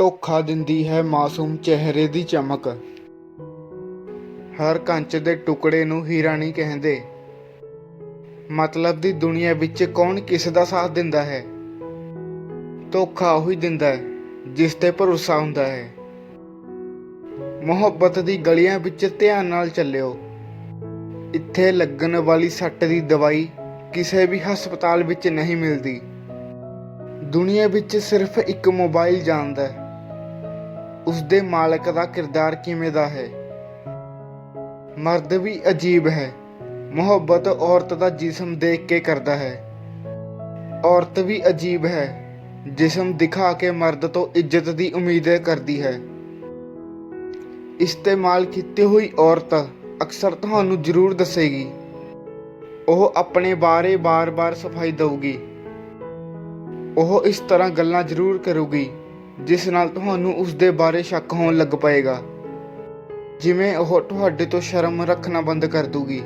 ਧੋਖਾ ਦਿੰਦੀ ਹੈ ਮਾਸੂਮ ਚਿਹਰੇ ਦੀ ਚਮਕ। ਹਰ ਕੰਚ ਦੇ ਟੁਕੜੇ ਨੂੰ ਹੀਰਾ ਨਹੀਂ ਕਹਿੰਦੇ। ਮਤਲਬ ਦੀ ਦੁਨੀਆ ਵਿੱਚ ਕੌਣ ਕਿਸ ਦਾ ਸਾਥ ਦਿੰਦਾ ਹੈ? ਧੋਖਾ ਉਹੀ ਦਿੰਦਾ ਹੈ, ਜਿਸ ਤੇ ਭਰੋਸਾ ਹੁੰਦਾ ਹੈ। ਮੁਹੱਬਤ ਦੀ ਗਲੀਆਂ ਵਿੱਚ ਧਿਆਨ ਨਾਲ ਚੱਲਿਓ। ਇੱਥੇ ਲੱਗਣ ਵਾਲੀ ਸੱਟ ਦੀ ਦਵਾਈ ਕਿਸੇ ਵੀ ਹਸਪਤਾਲ ਵਿੱਚ ਨਹੀਂ ਮਿਲਦੀ। ਦੁਨੀਆ ਵਿੱਚ ਸਿਰਫ ਇੱਕ ਮੋਬਾਈਲ ਜਾਣਦਾ ਹੈ। ਉਸ ਦੇ ਮਾਲਕ ਦਾ ਕਿਰਦਾਰ ਕਿਵੇਂ ਦਾ ਹੈ? ਮਰਦ ਵੀ ਅਜੀਬ ਹੈ। ਮੁਹੱਬਤ ਔਰਤ ਦਾ ਜਿਸਮ ਦੇਖ ਕੇ ਕਰਦਾ ਹੈ। ਔਰਤ ਵੀ ਅਜੀਬ ਹੈ। ਜਿਸਮ ਦਿਖਾ ਕੇ ਮਰਦ ਤੋਂ ਇੱਜ਼ਤ ਦੀ ਉਮੀਦ ਕਰਦੀ ਹੈ। ਇਸਤੇਮਾਲ ਕੀਤੀ ਹੋਈ ਔਰਤ ਅਕਸਰ ਤੁਹਾਨੂੰ ਜ਼ਰੂਰ ਦੱਸੇਗੀ। ਉਹ ਆਪਣੇ ਬਾਰੇ ਬਾਰ-ਬਾਰ ਸਫ਼ਾਈ ਦਊਗੀ। ਉਹ ਇਸ ਤਰ੍ਹਾਂ ਗੱਲਾਂ ਜ਼ਰੂਰ ਕਰੂਗੀ। ਜਿਸ ਨਾਲ ਤੁਹਾਨੂੰ ਉਸ ਦੇ ਬਾਰੇ ਸ਼ੱਕ ਹੋਣ ਲੱਗ ਪਏਗਾ। ਜਿਵੇਂ ਉਹ ਤੁਹਾਡੇ ਤੋਂ ਸ਼ਰਮ ਰੱਖਣਾ ਬੰਦ ਕਰ ਦੂਗੀ।